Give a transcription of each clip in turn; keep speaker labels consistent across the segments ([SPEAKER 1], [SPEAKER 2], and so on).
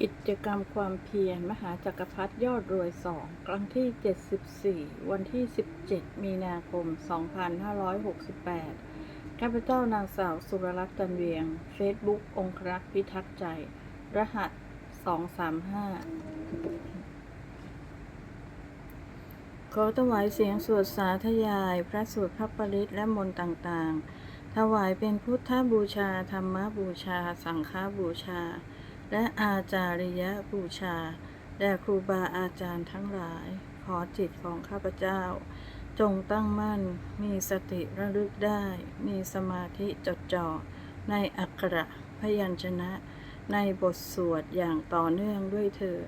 [SPEAKER 1] กิจกรรมความเพียรมหาจักรพรรดิยอดรวยสองครั้งที่ 74 วันที่ 17 มีนาคม 2568ข้าพเจ้านางสาวสุรรัตน์จันเวียง เฟซบุ๊กองครักษ์พิทักษ์ใจ รหัส 235 ขอถวายเสียงสวดสาธยาย พระสูตรพระปริตและมนต์ต่างๆ ถวายเป็นพุทธบูชา ธรรมบูชา สังฆบูชา และอาจาริยบูชา แด่ครูบาอาจารย์ทั้งหลาย ขอจิตของข้าพเจ้า จงตั้งมั่น มีสติระลึกได้ มีสมาธิจดจ่อ ในอักขระพยัญชนะ ในบทสวดอย่างต่อเนื่องด้วยเถิด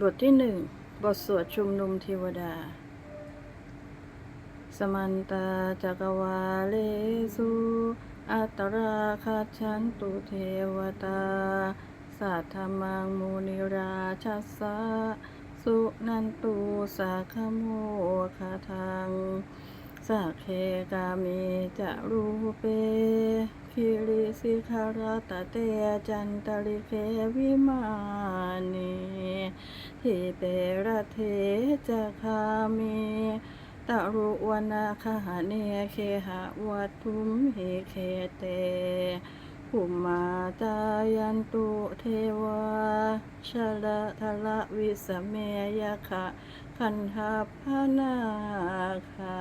[SPEAKER 1] บทที่หนึ่ง บทสวดชุมนุมเทวดา สมันตาจักวาเลสุอัตราคาชันตุเทวตา สัทธมังมุนิราชัสสะสุนันตุสาคโมคาทังสักเคกามีจะรูเปคิริสิคารตเตจันตริเควิมานีทิเประเทจะคามี ตรุวนาคหาเนเคหะวัตุมเหเคเตภุมาจายันตุเทวาชละทละวิสเมยคะคันหาพนาคา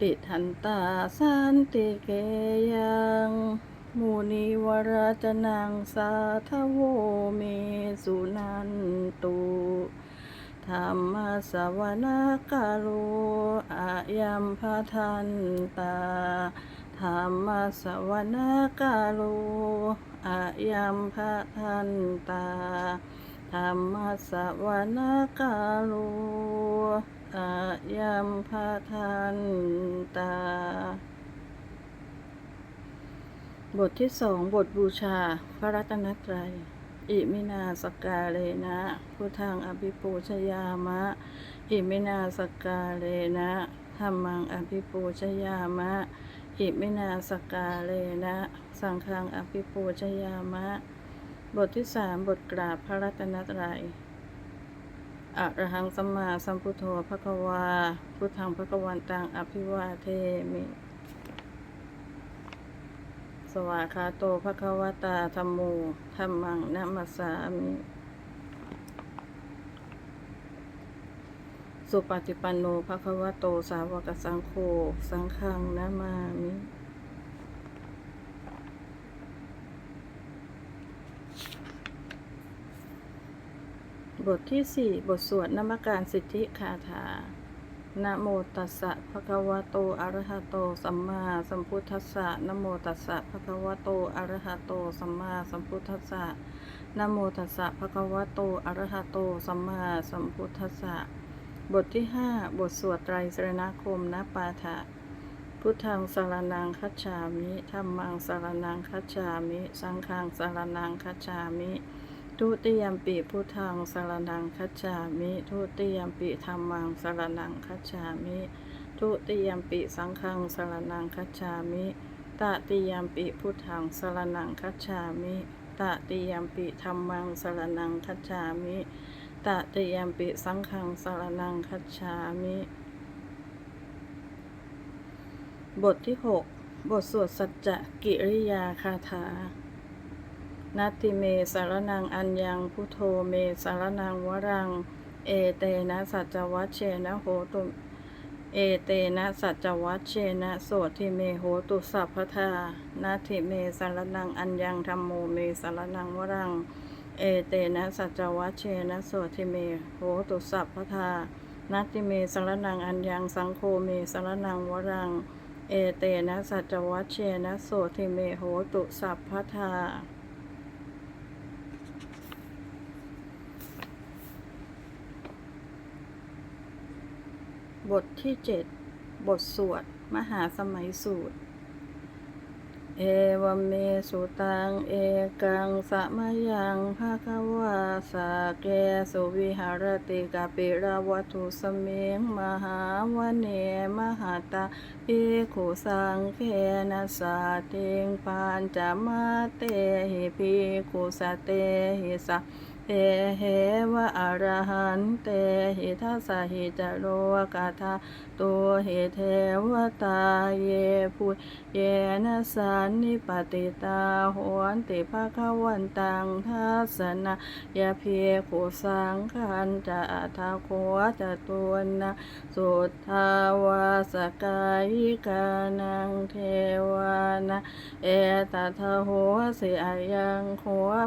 [SPEAKER 1] ติทันตาสันติเกยังมูนิวราจนังสาทโวเมสุนันตุ ธรรมสวนกาโลอายัมพทันตาธรรมสวนกาโลอายัมพทันตาธรรมสวนกาโลอายัมพทันตา บทที่สองบทบูชาพระรัตนตรัย อิมินาสกาเลนะพุทธังอภิปูชยามะ อิมินาสกาเลนะธรรมังอภิปูชยามะ อิมินาสกาเลนะ สังฆังอภิปูชยามะ บทที่สามบทกราบพระรัตนตรัยอะระหังสัมมาสัมพุทโธภะคะวา พุทธังภะคะวันตังอภิวาเทมิ วาคาโตภะควตาธรรมโมธรรมังนัมสสามิสุปฏิปันโนภะควโตสาวกสังโฆสังฆังนามามิบทที่สี่บทสวดนมการสิทธิคาถา นะโมตัสสะภะคะวะโต อะระหะโต สัมมาสัมพุทธัสสะนะโมตัสสะภะคะวะโต อะระหะโต สัมมาสัมพุทธัสสะนะโมตัสสะภะคะวะโต อะระหะโต สัมมาสัมพุทธัสสะ บทที่ห้าบทสวดไตรสรณคมนปาฐะพุทธังสารนังคัจฉามิ ธัมมังสารนังคัจฉามิ สังฆังสารนังคัจฉามิ ทุติยมปิพุทธังสารนังคัจฉามิ ทุติยมปิธรรมังสารนังคัจฉามิ ทุติยมปิสังฆังสารนังคัจฉามิตติยมปิพุทธังสารนังคัจฉามิตติยมปิธรรมังสารนังคัจฉามิตติยมปิสังฆังสารนังคัจฉามิ บทที่หกบทสวดสัจจกิริยาคาถา นัตติเมสารนังอัญญังพุทโธเมสารนังวรัง เอเตนะสัจวัชเชนะโหตุเอเตนะสัจวัชเชนะโสทิเมโหตุสัพพทานาทิเมสารนังอัญญังธรรมโมเมสารนังวรัง เอเตนะสัจวัชเชนะโสทิเมโหตุสัพพทานาทิเมสารนังอัญญังสังโฆเมสารนังวรัง เอเตนะสัจวัชเชนะโสทิเมโหตุสัพพทา บทที่เจ็ดบทสวด มหาสมัยสูตร เอวเมสุตัง เอกังสะมะยังภาควาสาเกสุวิหารติกาปิราวัตุสเมงมหาวเนมหาตาภิขุสังเคนะสาติงปานจามาเตหิภิขุสเตหิสะ เอเหวะอรหันเตหิทัสหิจโรกาทาตัวหิเทวตาเยพุเยนะสันนิปติตาโหนติภาควันตังทัสนะยาเพียขุสังคันจะอัทาโคจะตัวนะสุทธาวาสกายิกานังเทวานะเอตทะโหสิอายังโห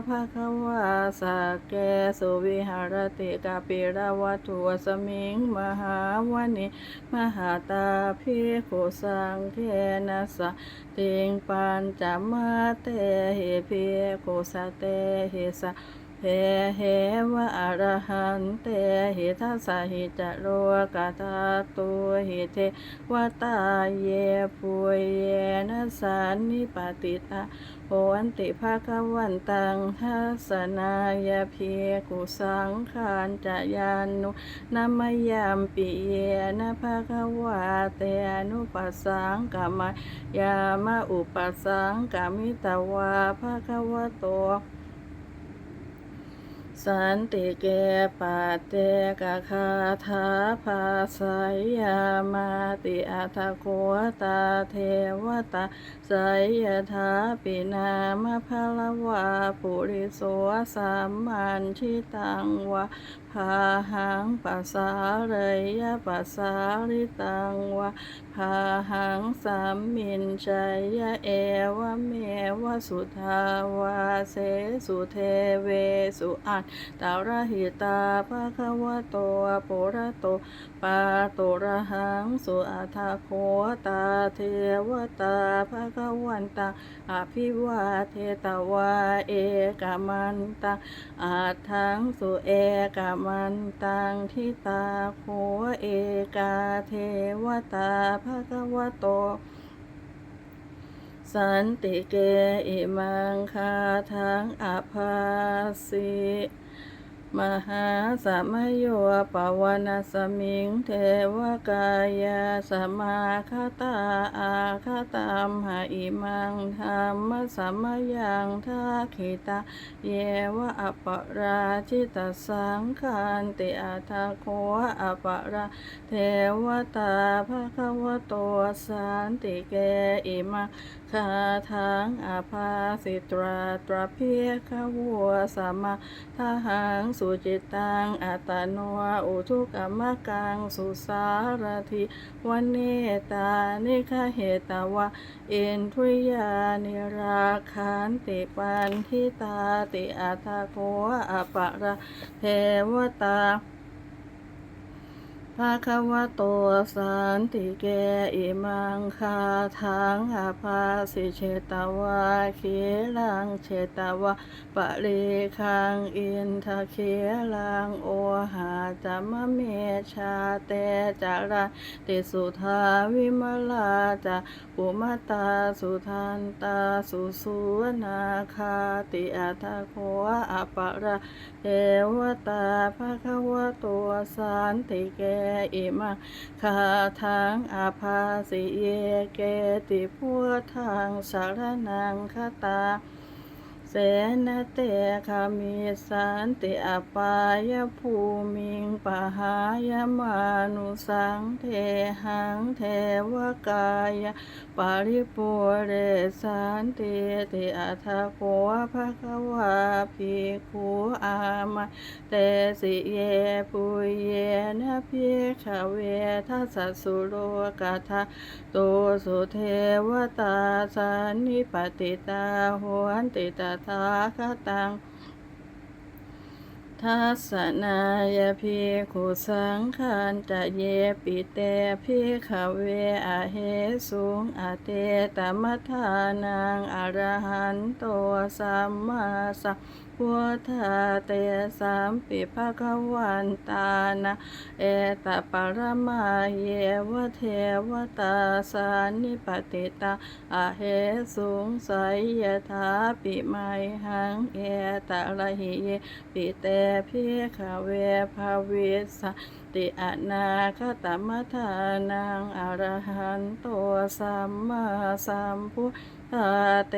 [SPEAKER 1] ภะควาสักเกสุวิหารติกาปิราวัตุวสมิงมหาวนิมหาตาภิกขุสังเคนะสะติงปัญจมาเตหิภิกขุสเตหิสะเฮเหวะอรหันเตหิทัสสหิจโรกาตาตุหิเทวตาเยปุยเยนะสันนิปติตา โหนติภาควันตังทัสนายเพียกุสังขานจะยานุนัมยามปิเยนะภาควาเตนุปัสสังกามายามาอุปัสสังกามิตวาภาควโต สันติเกปัตเตกะคาถาภาสายามาติอัตโคตาเทวตาสายถาปินามะพะละวาปุริโสสัมมันชิตังวะพาหังปัสสาเรยยะปัสสาริตังวะพาหังสัมมินชัยยะเอวะเมวะสุทาวาเสสุเทเวสุอันตาระหิตาภะคะวะโตอะโประโตปาโตระหังสุอาทาโคตาเทวตาภะคะวันตาอภิวาเทตวาเอกามันตังอาทังสุเอกามันตังทิตาโคเอกาเทวตาภะคะวะโต สันติเกอิมังคาทังอภาสิ มหาสัมโยปวนสมิงเทวกายาสมาคตาอาคตามหาอิมังธรรมสัมยังทักขิตาเยวะอปราชิตสังคันติอาทาโคอปราเทวตาภะคะวะโตสันติเกอิมังคาทังอาภาสิตราตราเพียขวัวสมมาทหังสุจิตังอัตโนอุทุกรรมกังสุสารทิวันเนตานิคเหตวะเอ็นทุยานิราคันติปันทิตาติอัตโกอปะระเทวตา ภาควะโตสันติเกอิมังคาทังอาภาสิเชตวาคีลังเชตวะปะเรคังอินทะเคลังโอหาจามะเมชาเตจาราติสุทาวิมลาจะปุมตาสุทันตาสุสุวนาคาติอัตโคอปะระเทวตาภาควะโตสันติเกอิมังคาทังอาภาสิเยเกติพัวทางสารนังคตา เสนเตคามิสันติอปายภูมิงปหายมานุสังเทหังเทวกายปาริปุเรสันติติอัทโกภะคะวาภิกขุอามาเตสิเยปุเยนะภิกขเวทัสสะสุโลกาทาโตสุเทวตาสันนิปติตาโหนติตาถาคตังทัสสนายพีขุสังขันจะเยปิเตพิขเวอะเหสุงอะเตตมัทานังอรหันตัวสัมมาสัม พุทธาเตสามปิภะควันตานะเอตปรมาเยวะเทวตาสานิปติตาอาเหสุงไสยถาปิไมหังเอตระหิเยปิเตพิขเวภาเวสติอนาคตมทานังอรหันโตสัมมาสัมพุทธาเต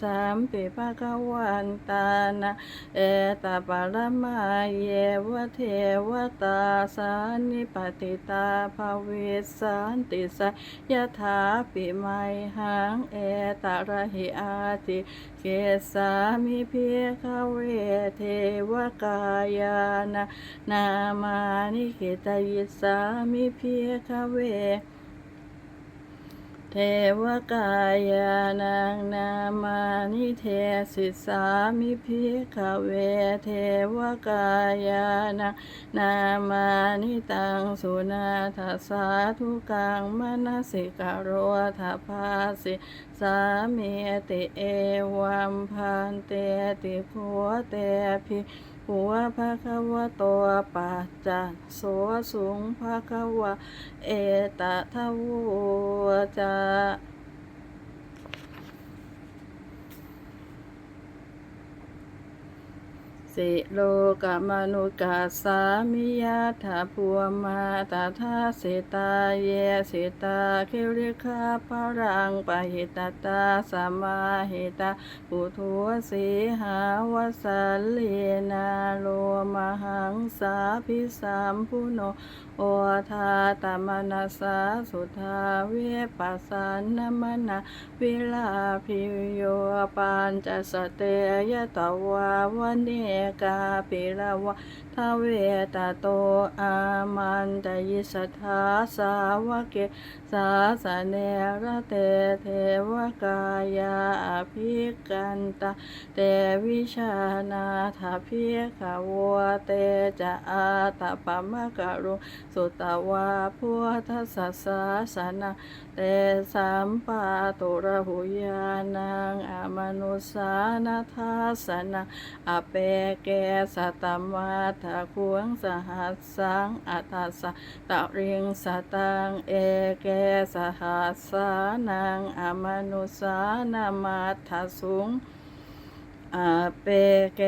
[SPEAKER 1] สัมปิภะคะวันตานะเอตปรมาเยวะเทวตาสานิปติตาภาวิสันติสยถาปิไมหังเอตระหิอาติเกสามิเพียคเวเทวกายานะนามานิกิตยิสามิเพียคเว เทวกายานังนามานิเทศิสามิพิขเวเทวกายานังนามานิตังสุนาทัสาธุกังมนสิกโรธาภาสิสามีติเอวัมพันเตติโคเตพิ หัวภะคะวะตัวปัจจัสโสสุงภะคะวะเอตทะวูจะ สิโลกามนุกาสามิยาถาพัวมาตาทาสิตาเยสิตาเคิริคาปรังปะหิตตาสมาหิตาปุถุสีหาวสัลลีนาโลมหังสาพิสามพุโน โอทาตมนัสสาสุทาเวปัสสานมนาวิลาภิโยปัญจสเตยตวาวเนกาปิลาวะทเวตโตอามันตยิสทาสาวเกสาสเนระเตเทวกายาอภิกันตาเตวิชานาถาพิขาวเตจะอาตปะมะกะรุสุตวาพุทธสัสสะสนะเตสัมปาตุระหุยานังอมนุสานาทัสนะอเปเกสัตมาทะควงสหัสสังอัตสะตะริงสตังเอเกสหัสสานังอมนุสานามาทสุง อาเปเก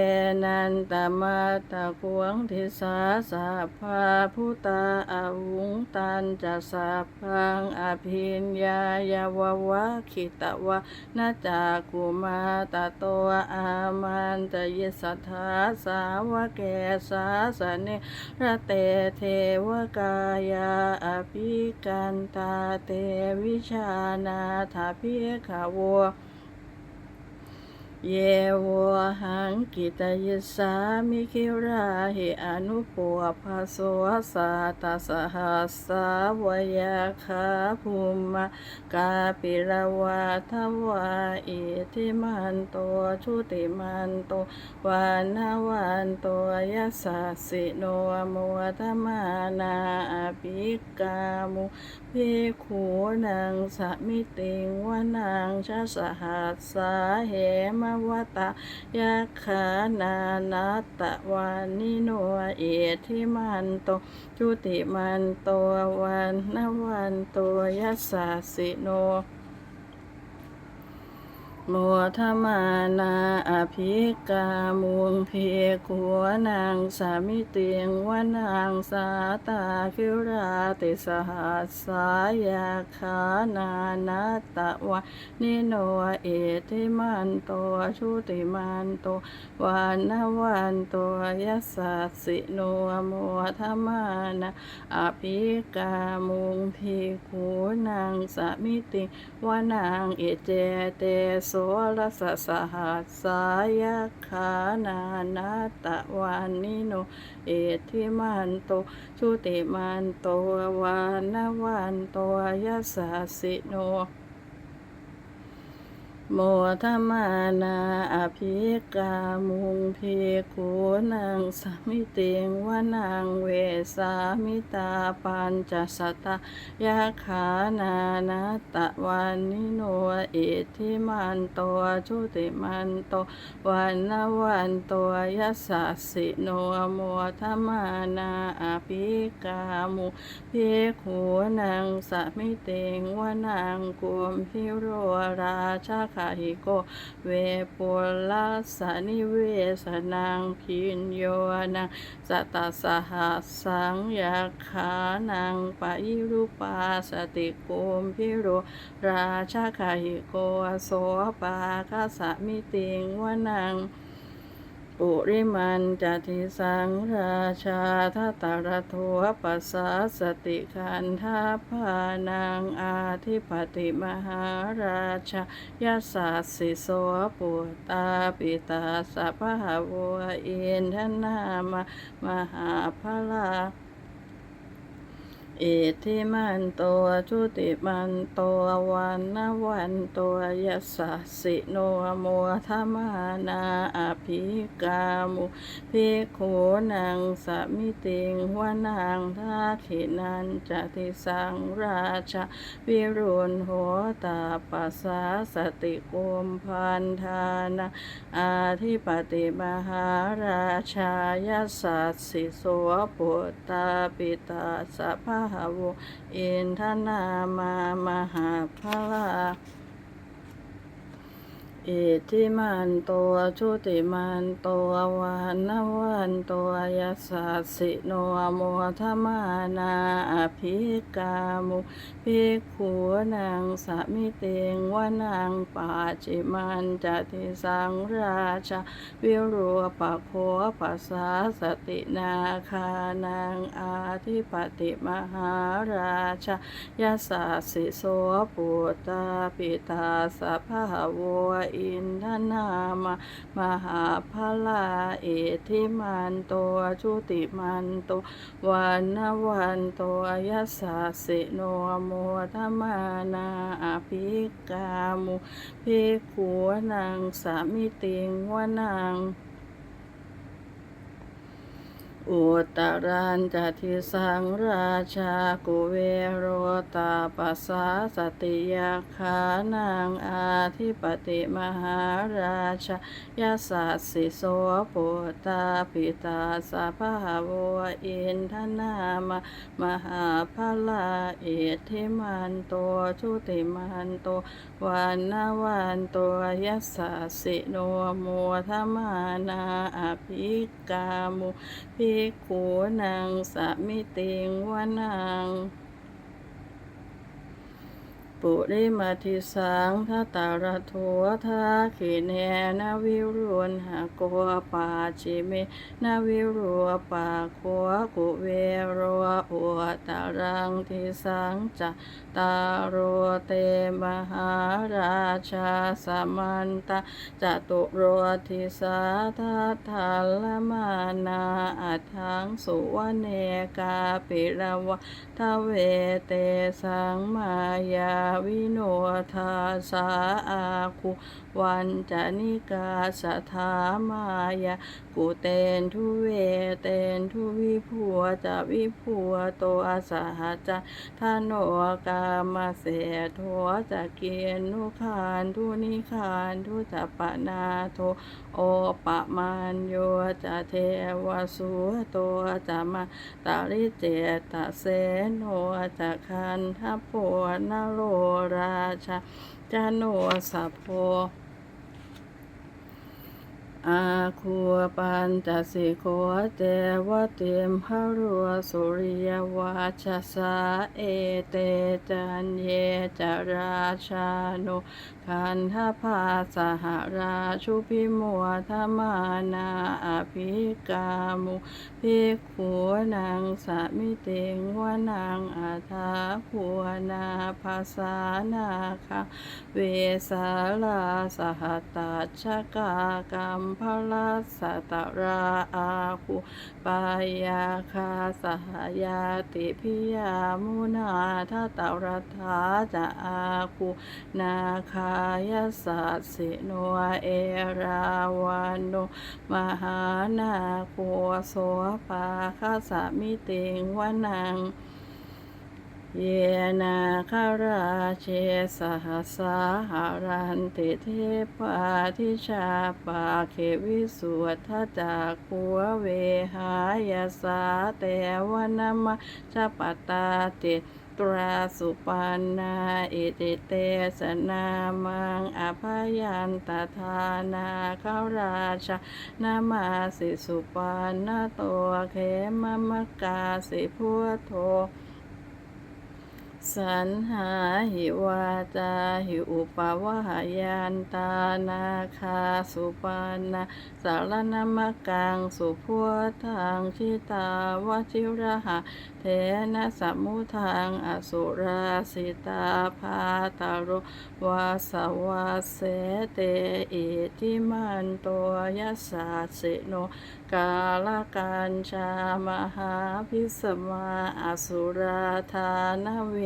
[SPEAKER 1] นันตมาตะกวงทิสาสาภาพุตาอาวุงตันจะสาพังอภิญญายาววะขิตวะนาจากุมาตะโตอามันตยิสัทธาสาวะเกสาสเนระเตเทวกายาอภิกันตาเตวิชานาถาพิขาวะ เยวหังกิตยิสามิคิราหิอนุปวภาสวสาตาสหัสสาวยาคาภูมะกาปิลวาทวาอิทิมันโตชุติมันโตวานาวันตยัสสะสิโนโมทมานาอภิกามุพิขูนังสมิติงวนังชะสหัสสาเหมวตะยักขานานาตะวานิโนเอทิมันโตจุติมันโตวันนวันโตยัสสะสิโน โมทมานาอภิกามุงเพขัวนางสามิเตียงวานางสาตาคิราติสหัสสายาคานานาตะวะนิโนเอติมันโตชุติมันโตววานวันโตยัสสะสิโนโมทมานาอภิกามุงเพขัวนางสามิเตียงวานางเอเจเตสรสสหัสสายขานานาตะวานิโน เอทิมันโตชุติมันโตวานวันโตยะสสิโน โมทมานาอภิกามุงเพีคูนังสมิติงวนังเวสามิตาปัญจสตายาขานานาตะวันนิโนอิทิมันโตชุติมันโตวันนวันโตยัสสสิโนโมทมานาอภิกามุเพีคูนังสมิติงวนังกุมพิโรราชาคาหิโก เวปุลัสานิเวสนังพินโยนังสตตสหัสสังยาขานังปะยิรุปาสติกุมพิโรราชาคาหิโกโสปาคาสมิติงวนัง ปุริมันจติสังราชาทัตตรทัวปัสสาสติคันทาพานังอาทิปติมหาราชายาสาสิโสปุตตาปิตาสัพพะวัวอินทนามมหาพลา อิทิมันโตชุติมันโตวันนวันตยัสสะสิโนโมทมานาอภิกามุภิกขุนังสมิติงวนังทักขินันจติสังราชาวิรุณโหตาปัสสาสติกุมพันธานาอาทิปติมหาราชายัสสะสิโสปุตตาปิตาสัพพะโวอินทนามา มหาพลา อิทิมันตัวชุติมันตัววันนวันตัวยัสสะสิโนโมทมานาอภิกามุภิกขุนังสมิเตงวานังปาจิมันจติสังราชาวิรุปะโคปัสสาสตินาคานังอาทิปติมหาราชายาสาสิโสปุตตาปิตาสัพพะโวอินทนามมหาพลาเอทิมันตัวชุติมันตัวันนวันตยัสสะสิโนโมทมานาอภิกามุภิกขุนังสามิติงวนัง อุตรันจติสังราชากุเวโรตาปัสสาสติยาขานังอาทิปติมหาราชายาสัสสิโสปุตตาปิตาสัพพะโวอินทนามมหาพลาเอทิมันโตชุติมันโตวันนวันโตยัสสสิโนโมทมานาอภิกามุภิกขุนังสมิติงวนัง ปุริมาทิสังทัตตารทัวทาขิเนนาวิรุณหะโกปาจิเมนาวิรุปาโคกุเวโรอุตารังทิสังจะตารโรเตมหาราชาสมันตาจตุโรทิสาทัตถาลมานาอัฏฐังสุวเนกาปิรวะทเวเตสังมายาวิโนทาสาอาคุ วันจานิกาสถามายากุเตนทุเวเตนทุวิผัวจะวิผัวโตอาสาจะทโนกามาเสโทจะเกียนุคานทุนิคานทุจะปะนาโทโอปะมานโยจะเทวสุตัวจะมาตาริเจตเสโนจะคันทัพโพนโรราชาจโนสัพโพ อาคูปัญจสิโคเตวะเตมหรัวสุริยวาชสาเอเตจันเยจราชานุ คันทพาสหราชุพิมัวธมานาอภิกามุภิกขุนังสมิเติงวนังอาทาคูนาภาษานาคาเวสาลาสหตัชกากรรมพลัสสตราอาคูปายาคาสหายาติพิยามุนาทตตรัฐาจะอาคูนาคาายสัสสิโนเอราวันโนมหานาโคโสปาคาสมิติงวนังเยนาคาราเชสหสาหารันติเทปาทิชาปาเขวิสุทธจากขัวเวหายาสาเตวนามาชปตาติ ตราสุปันนาอิติเตสนามังอภายันตทานาคาราชานามาสิสุปานนาตัวเขมมะกาสิพุทโธสันหาหิวาจาหิอุปวหายันตานาคาสุปานาสารนามกังสุพุทธังชิตาวชิระหะ นะสัมมุทังอสุราสิตาภาตารุวาสวาเสเตอิทิมันตัวยัสสาสิโนกาลกันชามหาพิสมาอสุราธานเว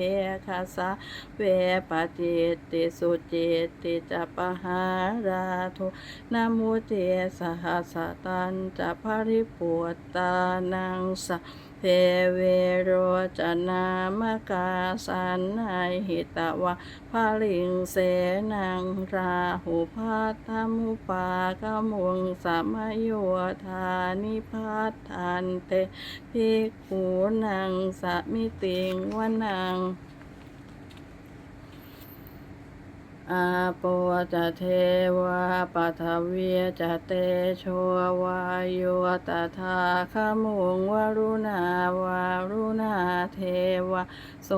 [SPEAKER 1] คาสะเวปจิตติสุจิตติจะปหาราทุนามุเตสหัสตันจะภริปุตตานังสะ เพเวโรจนามกาสันายิตวะพาลิงเสนังราหุพาธมุปากมุงสามโยธานิพัทธันเตภิกขุนังสมิติงวนัง อาโปจะเทวาปัทเวีจะเตโชวายุตถาคมุงวรุณาวารุณาเทวะโส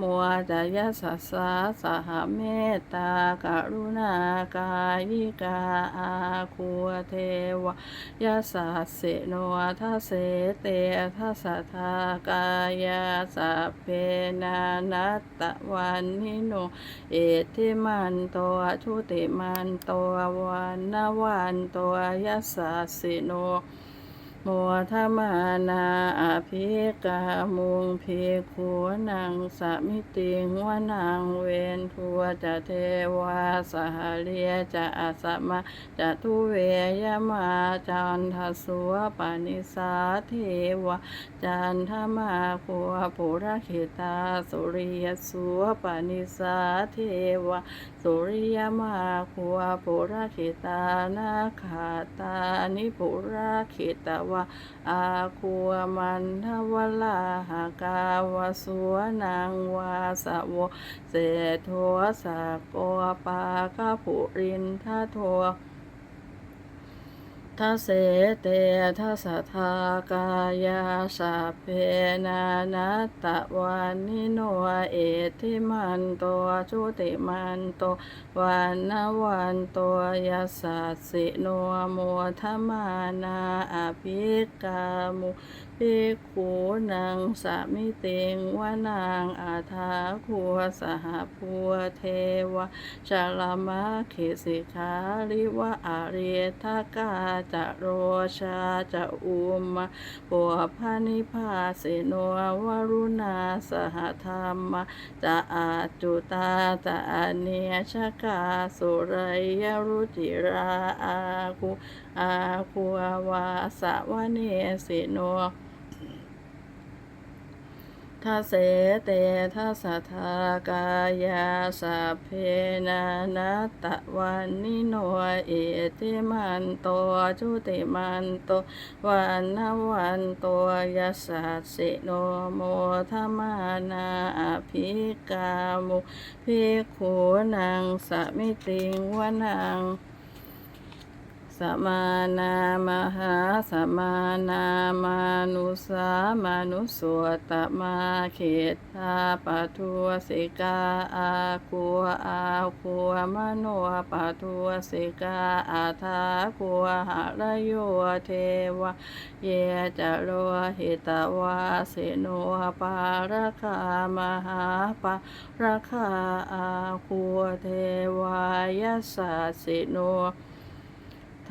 [SPEAKER 1] มัวจะยสัสสาสหเมตตากรุณากายิกาอาคูเทวะยะสัสเสโนทัสเสเตทัสทากายาสัพเพนานัตตะวันนิโน เอติมันตัวชุติมันตัววันนวันตัวยัสสิโน โมทมานาอภิกามุงเพขัวนังสมิติงวนังเวนทัวจะเทวาสหเลียจะอาสมะจะทุเวยมาจันทสุวปานิสาเทวะจันทมาคัวปุระขิตาสุริยสุวปานิสาเทวะสุริยมาคัวปุระขิตานาขาตานิปุระขิตวะอาคัวมันทวลาหากาวสุวนางวาสะโวเศโทสะโกปากาปุรินทโท ทัสเสเตทัสสะทากายาสัพเพนานัตตะวันนิโนเอติมันตัวชุติมันตัววันนวันตัวยาสสะสิโนโมทมานาอภิกามุ ภิกขุนังสามิเตงวานางอาทาคัวสหพัวเทวะชาลามะเขสิขาลิวะอาเรทากาจะโรชาจะอุมะปัวพานิพาสิโนวรุณาสหธรรมะจะอาจุตาจะอเนียชกาสุไรยรุจิราอาคุอาคุอาวาสวะเนสิโน ทัสเสเตทัสสะทากายาสัพเพนานัตะวันนิโนเอติมันโตชุติมันโตวันนวันโตยัสสะสิโนโมทมานาอภิกามุภิกขุนังสมิติงวนัง สมานา มหาสมานามานุสามานุสวตมาเขตทาปะทัวสิกาอาคัวอาคัวมโนปะทัวสิกาอาทาคัวหะระโยเทวะเยจโลหิตวาสิโนปาระคามหาปาระคาอาคัวเทวายสสสิโน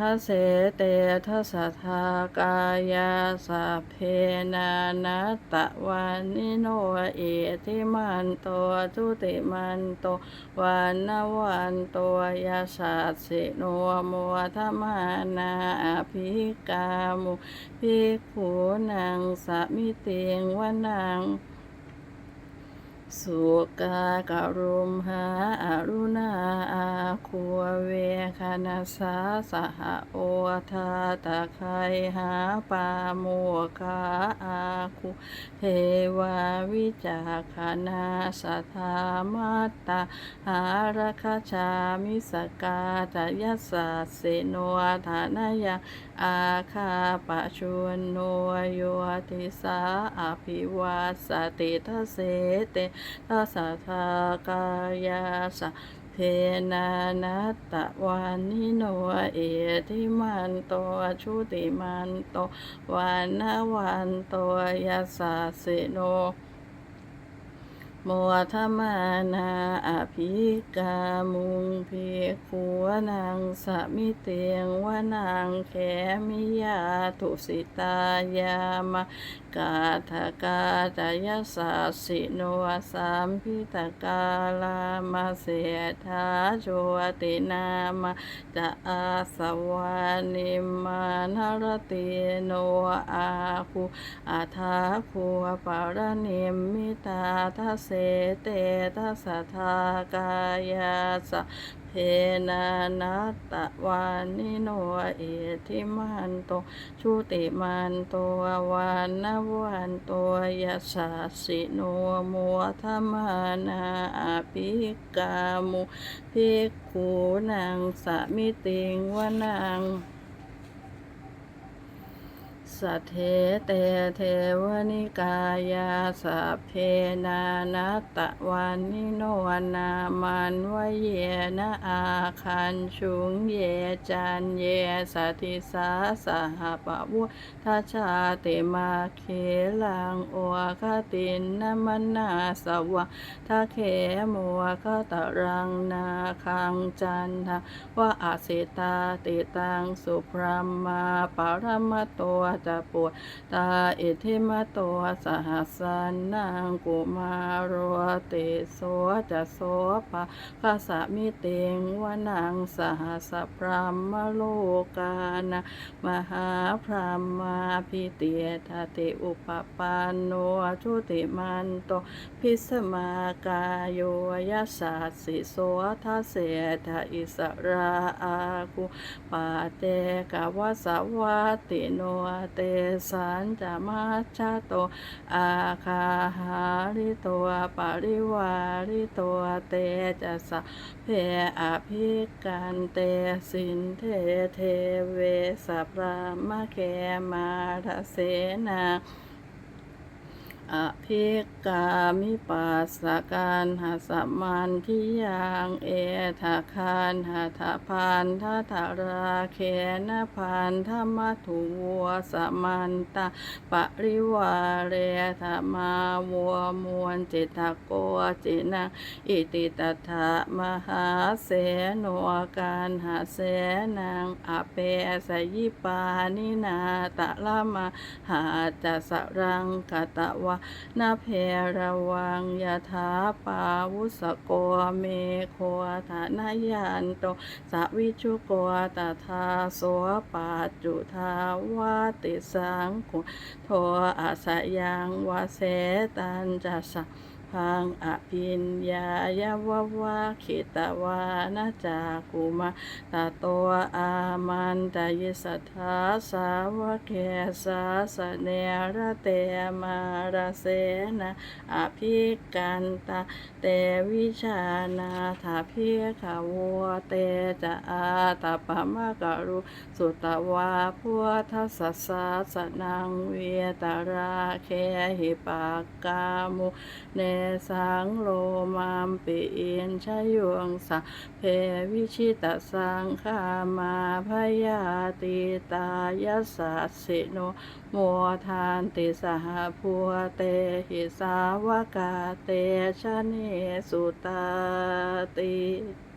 [SPEAKER 1] ทัสเสเตทัสสะทากายาสัพเพนานัตตะวันิโนเอติมันโตทุติมันโตวันนวันโตยาสัสสิโนโมทมานาอภิกามุภิกขุนังสมิเตงวนัง สุกากรุมหาอารุณาอาคัวเวคณาสาสหโอทาตะไคหาปาโมคาอาคุเทวาวิจาคณาสทามัตตาหารคชามิสกาตยัสสะเสโนฐานายา อาคาปะชวนโนโยติสาอภิวาสติทเสเตทัสสะทากายาสะเพนานัตตะวานิโนเอทิมันโตชุติมันโตวานาวันโตยัสสะเสโน โมทมานาอภิกามุงเพีขัวนางสมิเตียงวานางแขมิยาทุสิตายามกาทกาจายสาสิโนสามพิตกาลามาเสธาโจตินามาจะอาสวานิมานรติโนอาคูอาทาคูปารณิมมิตาทัสเสเตทัสทากายาสะเพนานัตตะวานิโนเอทิมันโตชุติมันโตวันนวันโตยัสสะสิโนโมทมานาอภิกามุภิกขุนังสมิติงวนัง สัทเทเตเทวนิกายาสัพเพนานัตะวันนิโนนามันวเยนะอาคันชุงเยจันเยสัติสาสหปะวุทัชชาติมาเคลังโอคตินนมันนาสวะทะเขโมคตะรังนาคังจันทวะอาสิตาติตังสุพรหมาปารมตตัวจะปวดตาเอิทิมตัวสหัสันนางกุมารวติโสจะโสปะคาสมิเตงวนังสหัสพรหมโลกานะมหาพรหมาพิเตียทติอุปปันโนชุติมันโตพิสมากายโยยัสาสิโสทัสเสทอิสราอาคุปาเตกาวสาวาติโนเตตสันจามาชาโตอาคาหาริตัวปาริวาริตัวเตจะสะเพอภิกันเตสินเทเทเวสพรามะเกมาทเสนา อภิกามิปัสสการหาสมันทิยังเอทาคานหาทาพานทัทาราเคนพานธรรมถุวัวสมันตาปริวาเรธรรมาวัวมวลจิตโกจินังอิติตถามหาเสโนการหาเสนังอเปสยิปานินาตะละมาหาจัสรังกตะวะนาเพระวังยาถาปาวุสโกเมโคฐานายันโตสวิชุโกตถาโสปาจุทาวาติสังโฆโทอาสยังวาเสตันจัสสะ พังอภินญายาววะขิตวานาจากุมาตาโตอามันตายสัทธาสาวะเกสาสเนระเตมาราเสนะอภิกันตาเตวิชานาถาเพียขาวัวเตจะอาตาปะมะกะรุสุตวาพุทธสัสสนังเวตราเคหิปากกามุเนสังโลมามปิอินชยวงสะเพวิชิตสังขามาพยาติตายสัสสิโนโมทานติสหพัวเตหิสาวกาเตชะเนสุตาติ